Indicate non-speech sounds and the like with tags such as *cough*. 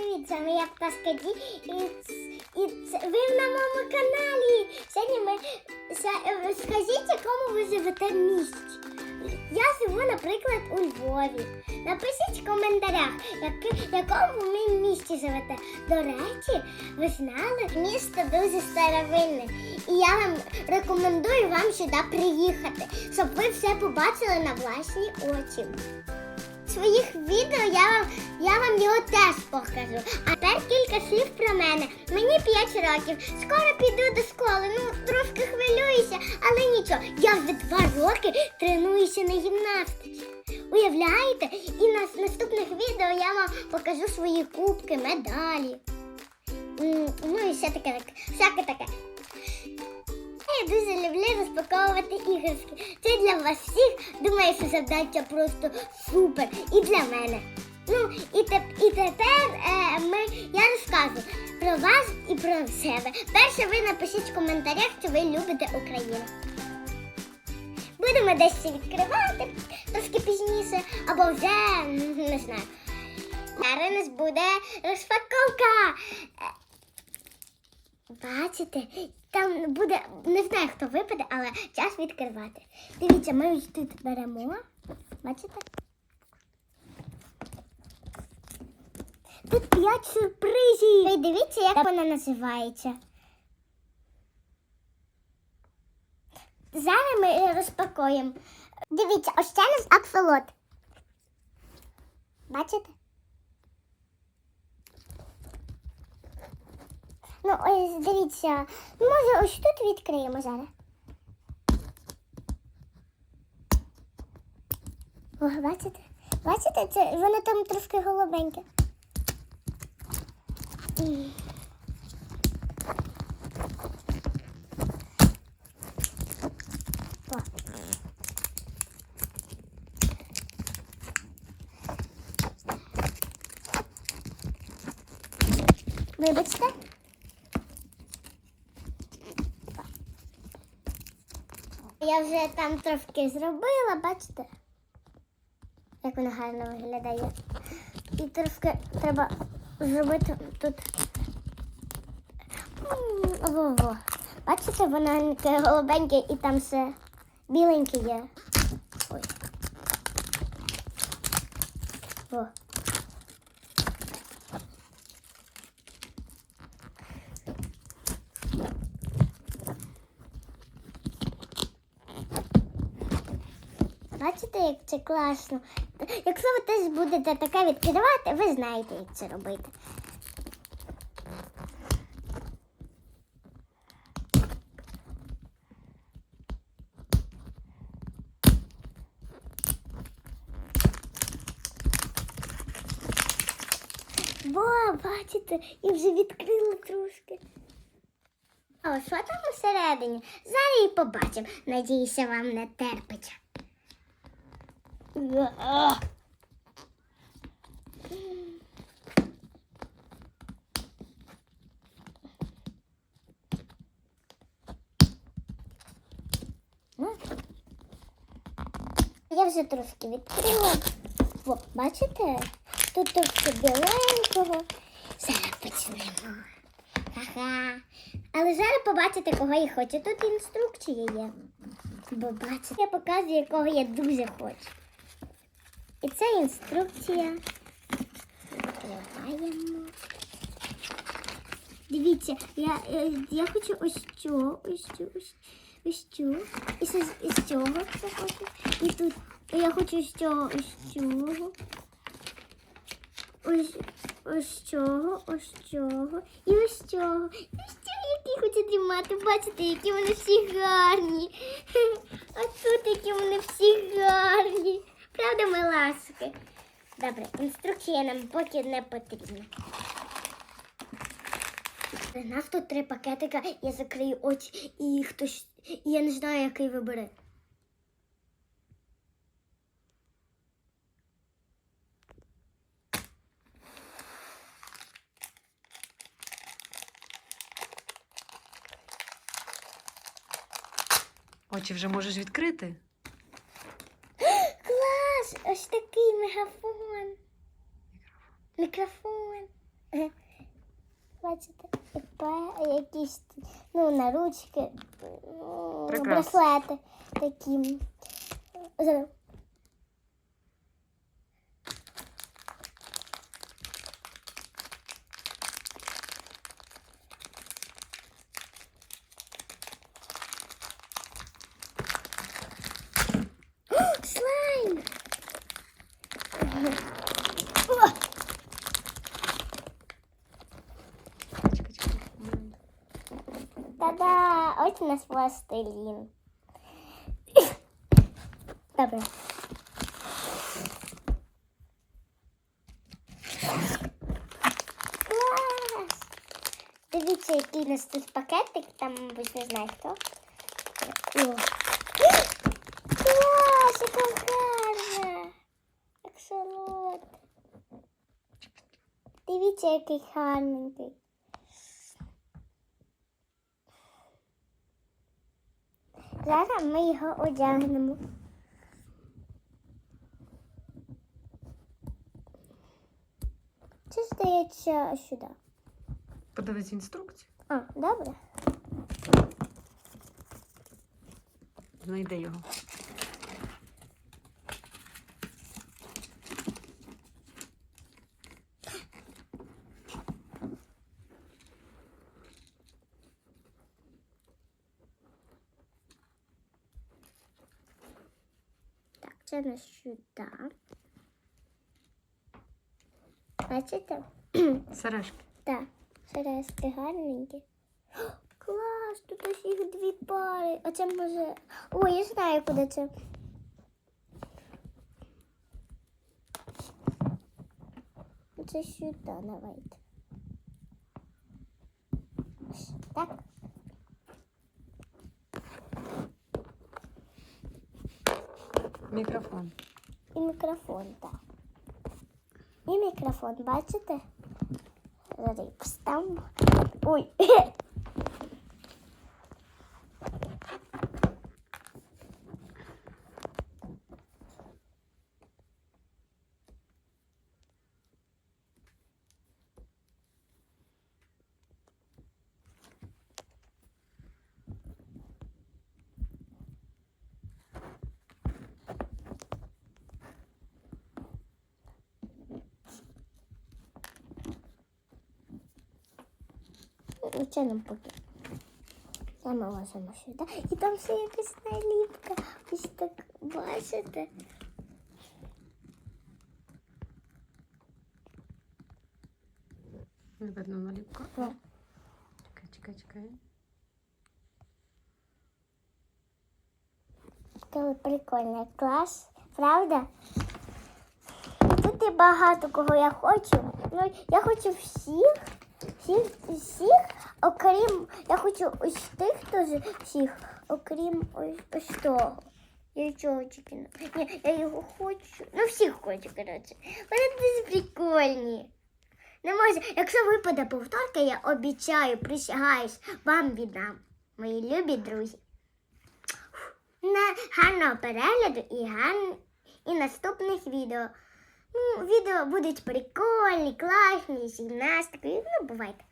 Привіт, з вами я Пташка Ді, і, і ви на моєму каналі. Сьогодні ми е, скажіть, якому ви живете місті. Я живу, наприклад, у Львові. Напишіть в коментарях, яки, якому ви місті живете. До речі, ви знали, місто дуже старовинне. І я вам рекомендую вам сюди приїхати, щоб ви все побачили на власні очі своїх відео я вам, я вам його теж покажу. А тепер кілька слів про мене. Мені 5 років. Скоро піду до школи. Ну, трошки хвилююся, але нічого. Я вже 2 роки тренуюся на гімнастиці. Уявляєте? І на наступних відео я вам покажу свої кубки, медалі. Ну і все таке, всяке таке. Я дуже люблю розпаковувати іграшки. Це для вас всіх. Думаю, що завдання просто супер. І для мене. Ну, і, теп- і тепер е, ми, я розкажу про вас і про себе. Перше, ви напишіть в коментарях, що ви любите Україну. Будемо десь відкривати трошки пізніше, або вже не знаю. Зараз нас буде розпаковка. Е, Бачите, там буде, не знаю, хто випаде, але час відкривати. Дивіться, ми ось тут беремо. Бачите? Тут п'ять сюрпризів. Ви дивіться, як вона називається. Зараз ми е, розпакуємо. Дивіться, ось це у нас аксолот. Бачите? Ну, ось дивіться, може ось тут відкриємо зараз. О, бачите? Бачите, це воно там трошки голубеньке. Вибачте. Я вже там трошки зробила, бачите? Як вона гарно виглядає. І трошки треба зробити тут. Во-во. Бачите, воно таке голубеньке і там все біленьке є. Ой. Во. Бачите, як це класно. Якщо ви теж будете таке відкривати, ви знаєте, як це робити. Во, бачите, я вже відкрила трошки. А ось що там усередині? Зараз і побачимо. Надіюся, вам не терпиться. Я вже трошки відкрила. О, бачите? Тут трошки біленького. Зараз почнемо. Ха-ха. Але зараз побачите, кого я хочу. Тут інструкція є. Бо бачите, я показую, якого я дуже хочу. І це інструкція. Відкриваємо. Дивіться, я, е, я хочу ось цього, ось цього, ось, ось. І з, із цього це хочу. І тут я хочу ось цього, ось цього. Ось, ось цього, ось цього. І ось цього. І ось цього, які хочу тримати. Бачите, які вони всі гарні. *laughs* А тут які вони всі гарні. Правда. Добре, інструкція нам поки не потрібна. У нас тут три пакетика, я закрию очі і хтось. І я не знаю, який вибере. Очі вже можеш відкрити. Ось такий мегафон. Мікрофон. Бачите, якісь ну, наручки, ну, браслети такі. Та-да! Ось у нас пластилін. Добре. Клас! Дивіться, який у нас тут пакетик, там, мабуть, не знаю хто. О. Клас, яка гарна! Аксолот. Дивіться, який гарненький. Зараз ми його одягнемо. Це здається сюди. Подивись інструкцію. А, добре. Знайди його. На сюди. Бачите? Сережки. Так, сережки гарненькі. О, Клас, тут ось їх дві пари. А це може. О, я знаю, куди це. Це сюди давайте. Так. Мікрофон. І мікрофон, так. І мікрофон, бачите? Рипс там. Ой. І поки. Це ми ложимо сюди. І там ще якась наліпка. Ось так бачите. Не видно наліпку. О. Чекай, чекай, чекай. Коли прикольний клас, правда? Тут і багато кого я хочу. Ну, я хочу всіх, всіх, всіх, окрім, я хочу ось тих теж всіх, окрім ось, ось того. Я тільки не. Ні, я його хочу. Ну, всіх хочу, коротше. Вони дуже прикольні. Не можу. Якщо випаде повторка, я обіцяю, присягаюсь, вам віддам. Мої любі друзі гарного перегляду і гар... і наступних відео. Ну, відео будуть прикольні, класні, з. Ну, бувайте.